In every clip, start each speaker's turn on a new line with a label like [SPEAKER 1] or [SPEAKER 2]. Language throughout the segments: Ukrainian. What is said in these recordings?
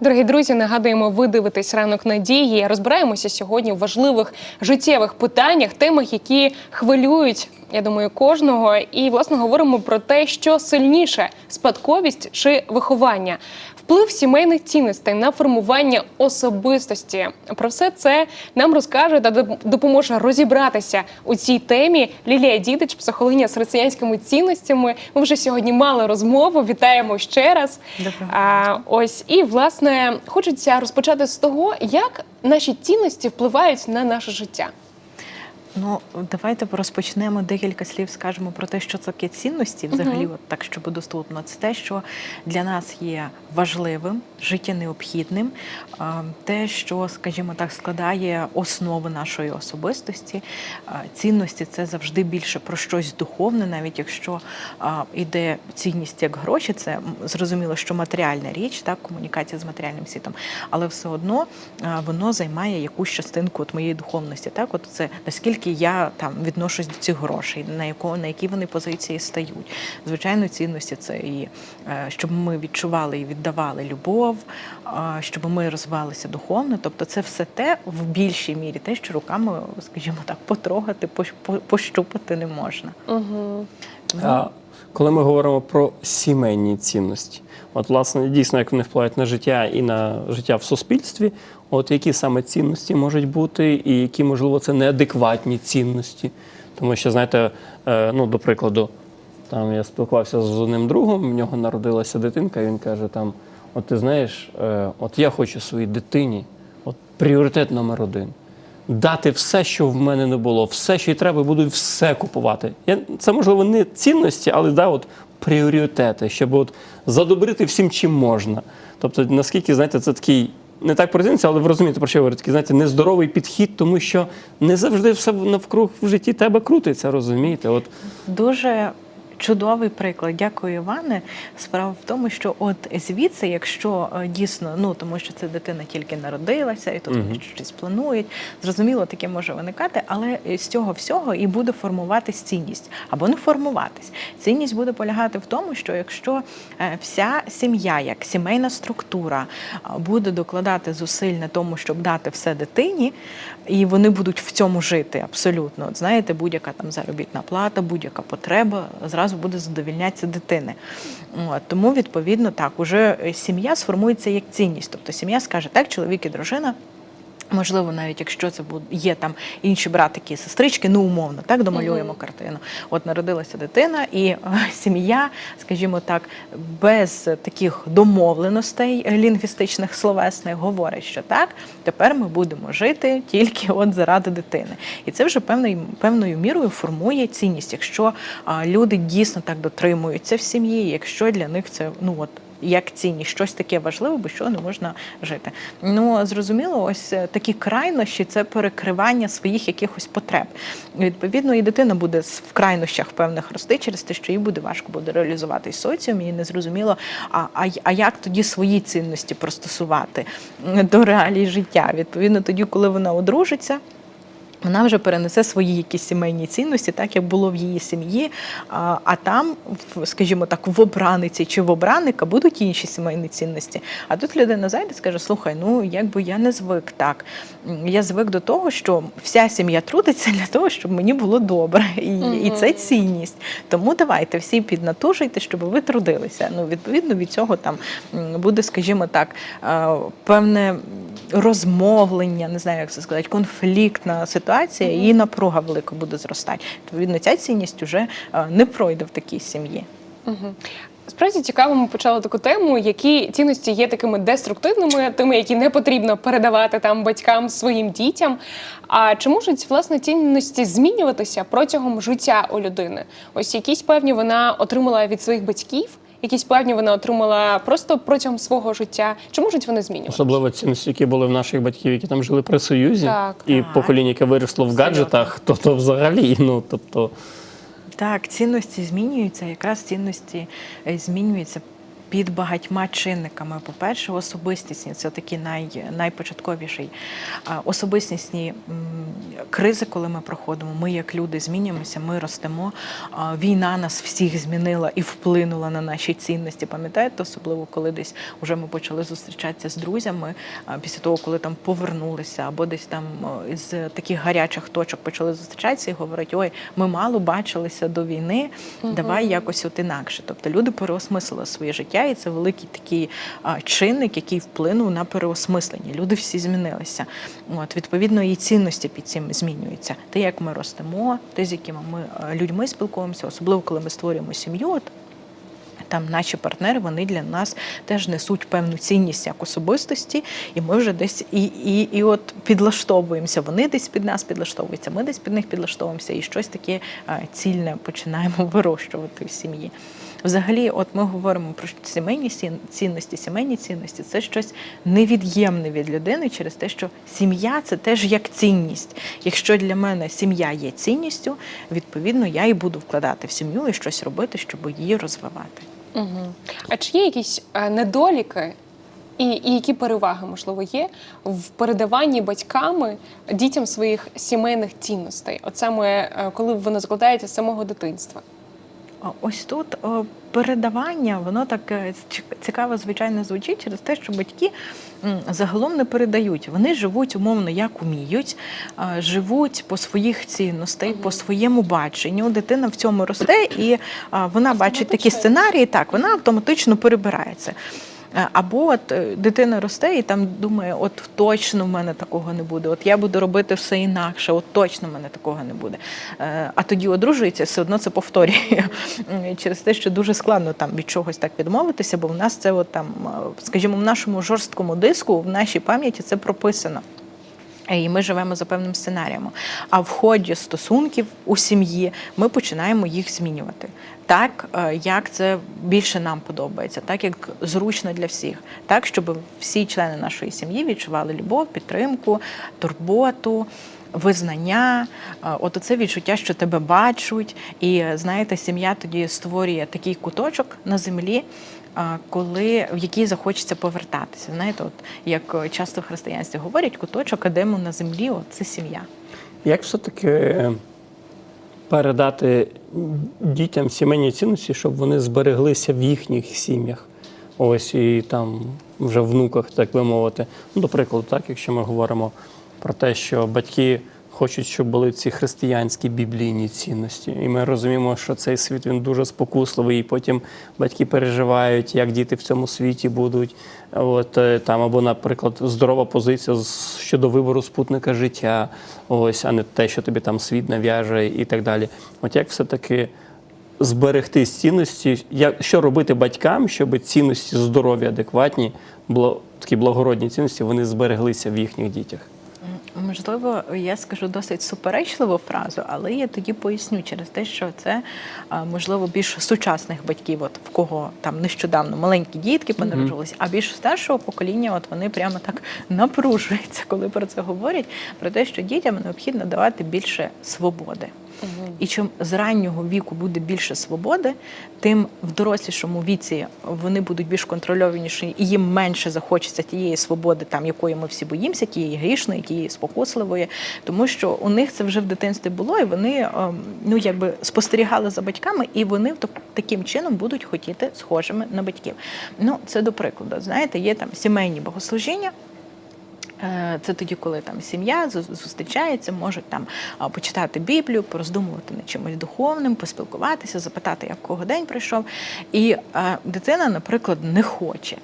[SPEAKER 1] Дорогі друзі, нагадуємо, ви дивитесь ранок надії. Розбираємося сьогодні в важливих життєвих питаннях, темах, які хвилюють, я думаю, кожного. І власне говоримо про те, що сильніше спадковість чи виховання. Вплив сімейних цінностей на формування особистості. Про все це нам розкаже та доп- допоможе розібратися у цій темі Лілія Дідич, психологиня з християнськими цінностями. Ми вже сьогодні мали розмову. Вітаємо ще раз.
[SPEAKER 2] Доброго
[SPEAKER 1] А, ось і власне хочеться розпочати з того, як наші цінності впливають на наше життя.
[SPEAKER 2] Ну, давайте розпочнемо декілька слів, скажемо про те, що таке цінності, взагалі,
[SPEAKER 1] Мгм.
[SPEAKER 2] от так, щоб доступно. Це те, що для нас є важливим, життя необхідним, те, що, скажімо так, складає основу нашої особистості. Цінності це завжди більше про щось духовне, навіть якщо а, іде цінність як гроші, це зрозуміло, що матеріальна річ, так, комунікація з матеріальним світом, але все одно воно займає якусь частинку от моєї духовності. Так, от це наскільки я там відношусь до цих грошей, на якого на які вони позиції стають. Звичайно, цінності це і е, щоб ми відчували і віддавали любов, щоб ми розвивалися духовно. Тобто, це все те в більшій мірі, те, що руками, скажімо так, потрогати, пощупати не можна.
[SPEAKER 1] Угу.
[SPEAKER 3] А коли ми говоримо про сімейні цінності, от власне дійсно як вони впливають на життя і на життя в суспільстві, от які саме цінності можуть бути, і які, можливо, це неадекватні цінності. Тому що, знаєте, е, ну, до прикладу, там я спілкувався з одним другом, в нього народилася дитинка, і він каже: там, от ти знаєш, е, от я хочу своїй дитині, от пріоритет номер один. Дати все, що в мене не було, все, що їй треба, буду все купувати. Я, це можливо не цінності, але да, от пріоритети, щоб от задобрити всім, чим можна. Тобто, наскільки знаєте, це такий не так призинці, але ви розумієте, про що я говорю, такий, знаєте, нездоровий підхід, тому що не завжди все навкруг в житті тебе крутиться, розумієте? От
[SPEAKER 2] Дуже чудовий приклад. Дякую, Іване. Справа в тому, що от звідси, якщо е, дійсно, ну тому що це дитина тільки народилася, і тут
[SPEAKER 3] Мгм.
[SPEAKER 2] вони щось планують. Зрозуміло, таке може виникати, але з цього всього і буде формуватись цінність або не формуватись. Цінність буде полягати в тому, що якщо е, вся сім'я, як сімейна структура, буде докладати зусиль на тому, щоб дати все дитині, і вони будуть в цьому жити абсолютно. От знаєте, будь-яка там заробітна плата, будь-яка потреба зразу буде задовільнятися дитини. Тому, відповідно, так, уже е, сім'я сформується як цінність. Тобто сім'я скаже, так, чоловік і дружина. Можливо, навіть якщо це є там інші братики і сестрички, ну умовно, так домалюємо
[SPEAKER 1] Мгм.
[SPEAKER 2] картину. От народилася дитина, і е, сім'я, скажімо так, без таких домовленостей лінгвістичних словесних говорить, що так, тепер ми будемо жити тільки от заради дитини. І це вже певною певною мірою формує цінність, якщо а, люди дійсно так дотримуються в сім'ї, якщо для них це ну от. Як цінність, щось таке важливе, без чого не можна жити. Ну зрозуміло, ось е, такі крайнощі це перекривання своїх якихось потреб. Відповідно, і дитина буде в крайнощах певних рости через те, що їй буде важко буде реалізуватись в соціумі, і не зрозуміло, а, а, а як тоді свої цінності простосувати до реалій життя. Відповідно, тоді, коли вона одружиться. Вона вже перенесе свої якісь сімейні цінності, так як було в її сім'ї. А, а там, скажімо так, в обраниці чи в обранника будуть інші сімейні цінності. А тут людина зайде і скаже: слухай, ну якби я не звик так. Я звик до того, що вся сім'я трудиться для того, щоб мені було добре, і, і це цінність. Тому давайте всі піднатужуйте, щоб ви трудилися. Ну, відповідно від цього там буде, скажімо так, певне розмовлення, не знаю, як це сказати, конфліктна ситуація, і напруга велика буде зростати. Відповідно, ця цінність вже е, не пройде в такій сім'ї.
[SPEAKER 1] Угу. Справді цікаво, ми почали таку тему, які цінності є такими деструктивними, тими, які не потрібно передавати там батькам своїм дітям. А чи можуть власне цінності змінюватися протягом життя у людини? Ось якісь певні вона отримала від своїх батьків, якісь певні вона отримала просто протягом свого життя. Чи можуть вони змінювати?
[SPEAKER 3] особливо цінності, які були в наших батьків, які там жили при Союзі,
[SPEAKER 1] Так.
[SPEAKER 3] і
[SPEAKER 2] Так.
[SPEAKER 3] покоління, яке виросло в гаджетах, то то взагалі, ну тобто.
[SPEAKER 2] Так, цінності змінюються. Якраз цінності е, змінюються під багатьма чинниками. По-перше, особистісні це такі най, найпочатковіший. Особистісні кризи, коли ми проходимо, ми як люди змінюємося, ми ростемо. Війна нас всіх змінила і вплинула на наші цінності. Пам'ятаєте, особливо коли десь вже ми почали зустрічатися з друзями після того, коли там повернулися, або десь там з таких гарячих точок почали зустрічатися і говорять: ой, ми мало бачилися до війни, давай якось от інакше. Тобто люди переосмислили своє життя, і це великий такий чинник, який вплинув на переосмислення. Люди всі змінилися. От відповідно, і цінності під цим змінюються. Те, як ми ростемо, те, з якими ми людьми спілкуємося, особливо коли ми створюємо сім'ю. От там наші партнери вони для нас теж несуть певну цінність як особистості, і ми вже десь і, і, і от підлаштовуємося. Вони десь під нас підлаштовуються, ми десь під них підлаштовуємося, і щось таке цільне починаємо вирощувати в сім'ї. Взагалі, от ми говоримо про сімейні цінності, сімейні цінності це щось невід'ємне від людини через те, що сім'я це теж як цінність. Якщо для мене сім'я є цінністю, відповідно я і буду вкладати в сім'ю і щось робити, щоб її розвивати.
[SPEAKER 1] Угу. А чи є якісь е, недоліки? І, і які переваги можливо є в передаванні батьками дітям своїх сімейних цінностей? От саме е, коли воно закладається з самого дитинства?
[SPEAKER 2] Ось тут передавання, воно так е, цікаво, звичайно, звучить через те, що батьки загалом не передають. Вони живуть умовно як уміють, живуть по своїх цінностей, по своєму баченню. Дитина в цьому росте, і вона бачить такі сценарії, так вона автоматично перебирається. Е, Або от е, дитина росте і там думає, от точно в мене такого не буде, от я буду робити все інакше, от точно в мене такого не буде. Е, А тоді одружується, все одно це повторює через те, що дуже складно там від чогось так відмовитися, бо в нас це от там, скажімо, в нашому жорсткому диску, в нашій пам'яті це прописано. І ми живемо за певним сценарієм. А в ході стосунків у сім'ї ми починаємо їх змінювати. Так, е, як це більше нам подобається, так як зручно для всіх, так, щоб всі члени нашої сім'ї відчували любов, підтримку, турботу. Визнання, е, от оце відчуття, що тебе бачать, і знаєте, сім'я тоді створює такий куточок на землі, коли в який захочеться повертатися. Знаєте, от як е, часто в християнстві говорять, куточок Едему на землі от це сім'я.
[SPEAKER 3] Як все-таки е, передати дітям сімейні цінності, щоб вони збереглися в їхніх сім'ях? Ось і там вже внуках, так би мовити. Ну, до прикладу, так, якщо ми говоримо про те, що батьки хочуть, щоб були ці християнські біблійні цінності. І ми розуміємо, що цей світ він дуже спокусливий, і потім батьки переживають, як діти в цьому світі будуть. От е, там, або, наприклад, здорова позиція щодо вибору спутника життя, ось, а не те, що тобі там світ нав'яже і так далі. От як все-таки зберегти цінності, як, що робити батькам, щоб цінності здорові, адекватні, такі благородні цінності, вони збереглися в їхніх дітях?
[SPEAKER 2] Можливо, я скажу досить суперечливу фразу, але я тоді поясню через те, що це можливо більш сучасних батьків, от в кого там нещодавно маленькі дітки понароджувалися, а більш старшого покоління, от вони прямо так напружуються, коли про це говорять, про те, що дітям необхідно давати більше свободи. І чим з раннього віку буде більше свободи, тим в дорослішому віці вони будуть більш контрольованіші, і їм менше захочеться тієї свободи, там якої ми всі боїмося, тієї грішної, тієї спокусливої, тому що у них це вже в дитинстві було, і вони ем, ну якби спостерігали за батьками, і вони так- таким чином будуть хотіти схожими на батьків. Ну це до прикладу. Знаєте, є там сімейні богослужіння. Е, Це тоді, коли там сім'я зу- зустрічається, можуть там почитати Біблію, пороздумувати над чимось духовним, поспілкуватися, запитати, як кого день прийшов. І е, дитина, наприклад, не хоче.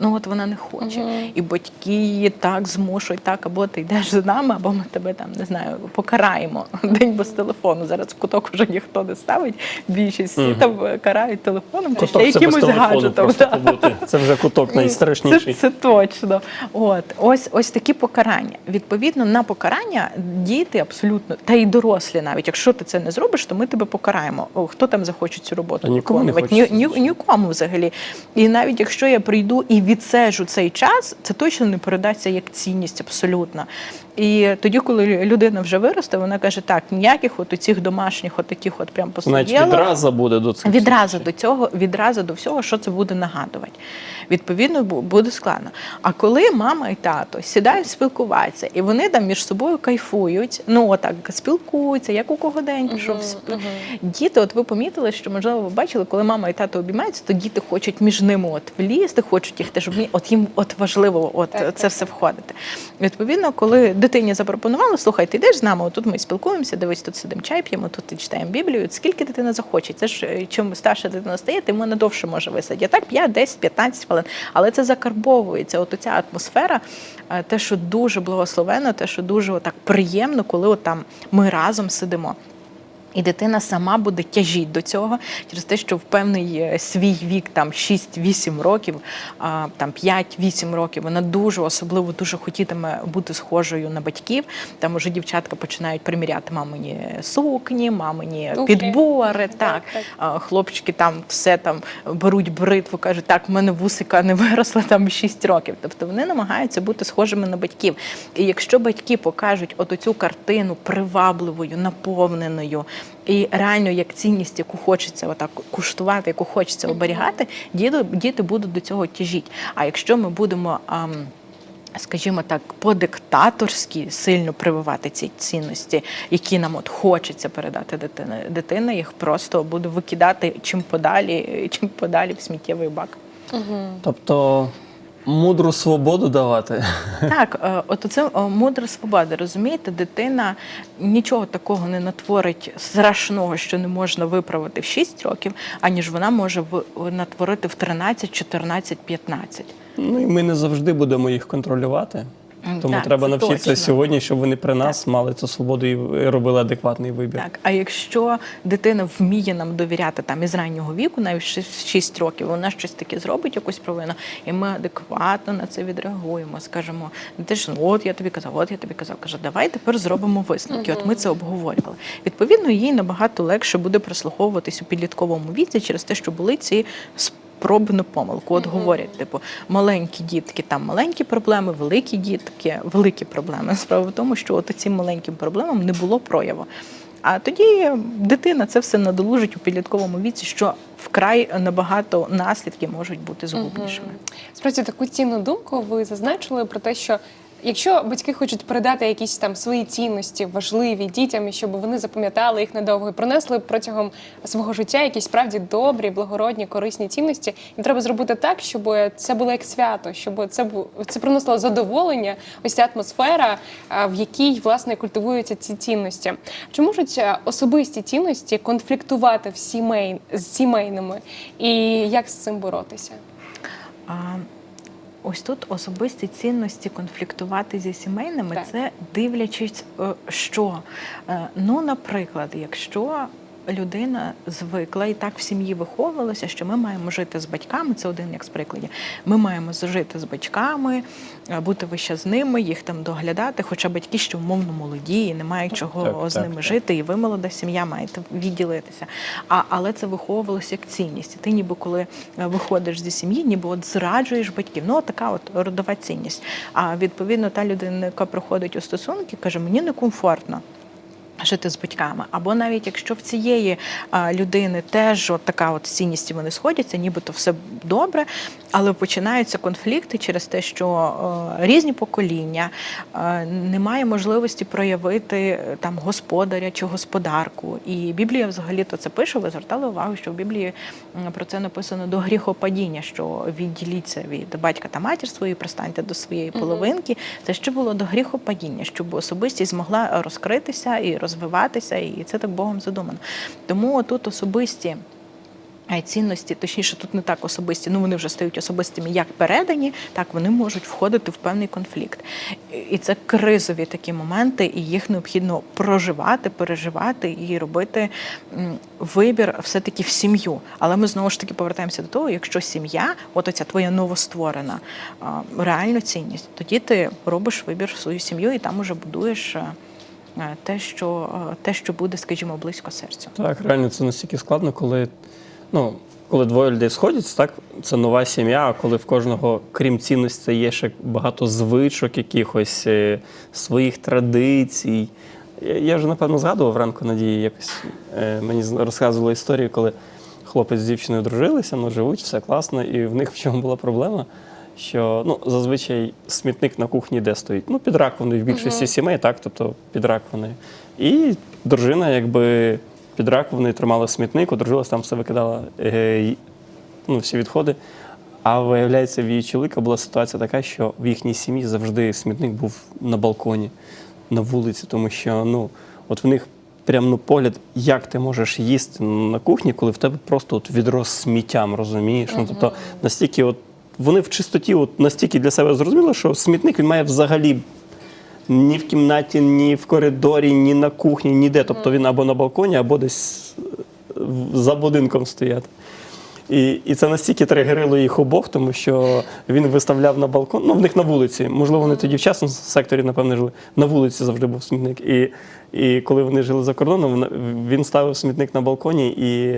[SPEAKER 2] Ну от вона не хоче.
[SPEAKER 1] Мгм.
[SPEAKER 2] І батьки її так змушують, так, або ти йдеш за нами, або ми тебе там не знаю, покараємо. День без телефону. Зараз в куток вже ніхто не ставить. Більшість всі
[SPEAKER 3] Мгм.
[SPEAKER 2] там е, карають телефоном ще
[SPEAKER 3] Куток це без
[SPEAKER 2] якимось
[SPEAKER 3] телефону
[SPEAKER 2] гаджетом. да.
[SPEAKER 3] Це вже куток найстрашніший.
[SPEAKER 2] Це, це точно. От ось ось такі покарання. Відповідно, на покарання діти абсолютно та й дорослі, навіть якщо ти це не зробиш, то ми тебе покараємо. О, хто там захоче цю роботу
[SPEAKER 3] нікому не
[SPEAKER 2] Ні, ні, нікому взагалі. І навіть якщо я прийду і відсежу цей час, це точно не передасться як цінність абсолютно. І тоді, коли людина вже виросте, вона каже: так, ніяких от цих домашніх, от таких от прям
[SPEAKER 3] Значить, відразу буде до цих.
[SPEAKER 2] Відразу до цього, відразу до всього, що це буде нагадувати. Відповідно, буде складно. А коли мама і тато сідають спілкуватися, і вони там між собою кайфують, ну отак спілкуються, як у кого день пішов. сп- Діти, от ви помітили, що можливо ви бачили, коли мама і тато обіймаються, то діти хочуть між ними от влізти, хочуть їх теж. От їм от важливо от
[SPEAKER 1] Так,
[SPEAKER 2] це
[SPEAKER 1] так,
[SPEAKER 2] все входити. Відповідно, коли дитині запропонували, слухай, ти йдеш з нами, тут ми спілкуємося, дивись, тут сидимо чай п'ємо, тут читаємо Біблію. Скільки дитина захоче? Це ж е, чим старша дитина стає, тим вона довше може висадити. Так 5, 10, 15 хвилин. Але це закарбовується. От ця атмосфера, е, те, що дуже благословенно, те, що дуже отак приємно, коли от там ми разом сидимо. І дитина сама буде тяжіть до цього через те, що в певний е, свій вік, там 6-8 років, там 5-8 років, вона дуже особливо дуже хотітиме бути схожою на батьків. Там уже дівчатка починають приміряти мамині сукні, мамині підбори. Так,
[SPEAKER 1] Так, так.
[SPEAKER 2] Хлопчики там все там беруть бритву, кажуть, так, в мене вусика не виросла там 6 років. Тобто вони намагаються бути схожими на батьків. І якщо батьки покажуть от цю картину привабливою, наповненою і реально як цінність, яку хочеться отак куштувати, яку хочеться оберігати, діти, діти будуть до цього тяжіти. А якщо ми будемо. ам, Скажімо так, по-диктаторськи сильно прививати ці цінності, які нам от хочеться передати дитині. Дитина їх просто буде викидати чим подалі, чим подалі в сміттєвий бак.
[SPEAKER 3] Тобто мудру свободу давати.
[SPEAKER 2] Так, е, от це мудра свобода. Розумієте, дитина нічого такого не натворить страшного, що не можна виправити в 6 років, аніж вона може натворити в 13, 14, 15.
[SPEAKER 3] Ну і ми не завжди будемо їх контролювати. Тому
[SPEAKER 2] так,
[SPEAKER 3] треба навчитися
[SPEAKER 2] точно.
[SPEAKER 3] сьогодні, щоб вони при нас мали цю свободу і робили адекватний вибір.
[SPEAKER 2] Так, а якщо дитина вміє нам довіряти там із раннього віку, навіть в 6 років, вона щось таке зробить, якусь провину, і ми адекватно на це відреагуємо. Скажемо, те ж «Ну, от я тобі казав, от я тобі казав. Каже, давай тепер зробимо висновки. От ми це обговорювали. Відповідно, їй набагато легше буде прислуховуватись у підлітковому віці через те, що були ці пробну помилку. От говорять, типу, маленькі дітки, там маленькі проблеми, великі дітки, великі проблеми. Справа в тому, що от цим маленьким проблемам не було прояву. А тоді дитина це все надолужить у підлітковому віці, що вкрай набагато наслідки можуть бути згубнішими.
[SPEAKER 1] Справді таку цінну думку ви зазначили про те, що якщо батьки хочуть передати якісь там свої цінності важливі дітям, і щоб вони запам'ятали їх надовго і пронесли протягом свого життя якісь справді добрі, благородні, корисні цінності, їм треба зробити так, щоб це було як свято, щоб це це приносило задоволення, ось ця атмосфера, в якій власне культивуються ці цінності. Чи можуть е, особисті цінності конфліктувати в сімей з сімейними, і як з цим боротися?
[SPEAKER 2] Ось тут особисті цінності конфліктувати зі сімейними,
[SPEAKER 1] Так.
[SPEAKER 2] це дивлячись, е, що. Е, Ну, наприклад, якщо людина звикла і так в сім'ї виховувалася, що ми маємо жити з батьками, це один як з прикладів. Ми маємо жити з батьками, е, бути вище з ними, їх там доглядати. Хоча батьки ще умовно молоді і не мають чого
[SPEAKER 3] Так,
[SPEAKER 2] з
[SPEAKER 3] так,
[SPEAKER 2] ними
[SPEAKER 3] так.
[SPEAKER 2] жити, і ви молода сім'я маєте відділитися. А, але це виховувалося як цінність. І ти ніби коли е, виходиш зі сім'ї, ніби от зраджуєш батьків. Ну, така от родова цінність. А відповідно, та людина, яка приходить у стосунки, каже, мені некомфортно. Жити з батьками, або навіть якщо в цієї людини теж от така от цінність вони сходяться, нібито все добре, але починаються конфлікти через те, що різні покоління, немає можливості проявити е, там господаря чи господарку. І Біблія взагалі то це пише. Ви звертали увагу, що в Біблії про це написано до гріхопадіння, що відділіться від батька та матір свої, пристаньте до своєї половинки. Це ще було до гріхопадіння, щоб особистість змогла розкритися і розвиватися, і це так Богом задумано. Тому тут особисті. е, Цінності, точніше, тут не так особисті, ну вони вже стають особистими, як передані, так вони можуть входити в певний конфлікт. І це кризові такі моменти, і їх необхідно проживати, переживати і робити вибір все-таки в сім'ю. Але ми знову ж таки повертаємося до того, якщо сім'я, от оця твоя новостворена реальна цінність, тоді ти робиш вибір в свою сім'ю і там уже будуєш. Е, Те, що е, те, що буде, скажімо, близько серцю.
[SPEAKER 3] Так, реально це настільки складно, коли ну, коли двоє людей сходяться, так це нова сім'я. А коли в кожного, крім цінностей, є ще багато звичок, якихось е, своїх традицій. Я, вже напевно згадував ранку надії. Якось мені розказували історію, коли хлопець з дівчиною дружилися, ну живуть, все класно, і в них в чому була проблема. Що ну зазвичай смітник на кухні де стоїть? Ну, під раковиною в більшості сімей, так, тобто під раковиною. І дружина, якби під раковиною тримала смітник, одружилась, там все викидала е, ну, всі відходи. А виявляється, в її чоловіка була ситуація така, що в їхній сім'ї завжди смітник був на балконі, на вулиці, тому що ну, от в них прям ну, погляд, як ти можеш їсти на кухні, коли в тебе просто от відро з сміттям, розумієш? Ну, тобто настільки от вони в чистоті от настільки для себе зрозуміли, що смітник він має взагалі ні в кімнаті, ні в коридорі, ні на кухні, ніде. Тобто він або на балконі, або десь е, за будинком стояти. І, і це настільки тригерило їх обох, тому що він виставляв на балкон, ну в них на вулиці. Можливо, вони тоді в частному секторі, напевне, жили. На вулиці завжди був смітник. І, і коли вони жили за кордоном, він ставив смітник на балконі, і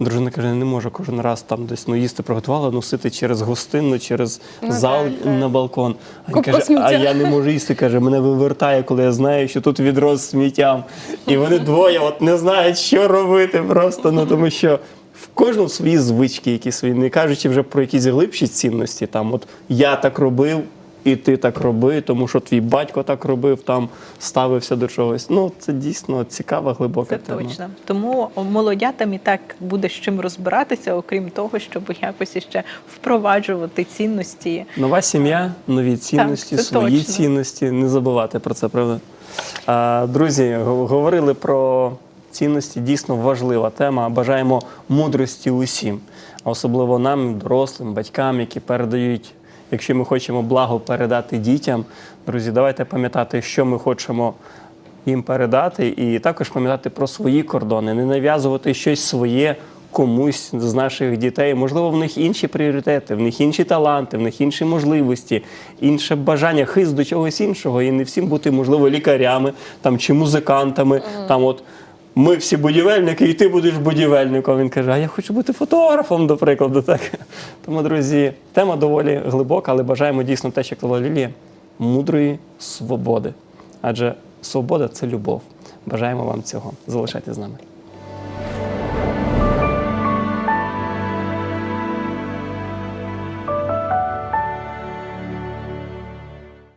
[SPEAKER 3] дружина каже: не можу кожен раз там десь ну, їсти приготувала, носити через гостинну, через
[SPEAKER 1] Ну,
[SPEAKER 3] зал
[SPEAKER 1] так, так.
[SPEAKER 3] на балкон. А він каже,
[SPEAKER 1] сміття.
[SPEAKER 3] а я не можу їсти, каже, мене вивертає, коли я знаю, що тут відро з сміттям. І вони двоє от не знають, що робити просто, ну тому що. В кожному свої звички, які свої, не кажучи вже про якісь глибші цінності. Там, от я так робив, і ти так роби, тому що твій батько так робив, там ставився до чогось. Ну, це дійсно цікава, глибока
[SPEAKER 2] Це
[SPEAKER 3] тема.
[SPEAKER 2] точно. Тому молодятам і так буде з чим розбиратися, окрім того, щоб якось іще впроваджувати цінності.
[SPEAKER 3] Нова сім'я, нові цінності,
[SPEAKER 2] це
[SPEAKER 3] свої
[SPEAKER 2] точно.
[SPEAKER 3] цінності. Не забувати про це, правда? А, друзі, говорили про цінності, дійсно важлива тема. Бажаємо мудрості усім, особливо нам, дорослим, батькам, які передають. Якщо ми хочемо благо передати дітям, друзі, давайте пам'ятати, що ми хочемо їм передати, і також пам'ятати про свої кордони, не нав'язувати щось своє комусь з наших дітей. Можливо, в них інші пріоритети, в них інші таланти, в них інші можливості, інше бажання, хист до чогось іншого. І не всім бути, можливо, лікарями там, чи музикантами. Там от ми всі будівельники, і ти будеш будівельником. Він каже, а я хочу бути фотографом, до прикладу. Так. Тому, друзі, тема доволі глибока, але бажаємо дійсно те, що казала Лілія, мудрої свободи. Адже свобода це любов. Бажаємо вам цього. Залишайтесь з нами.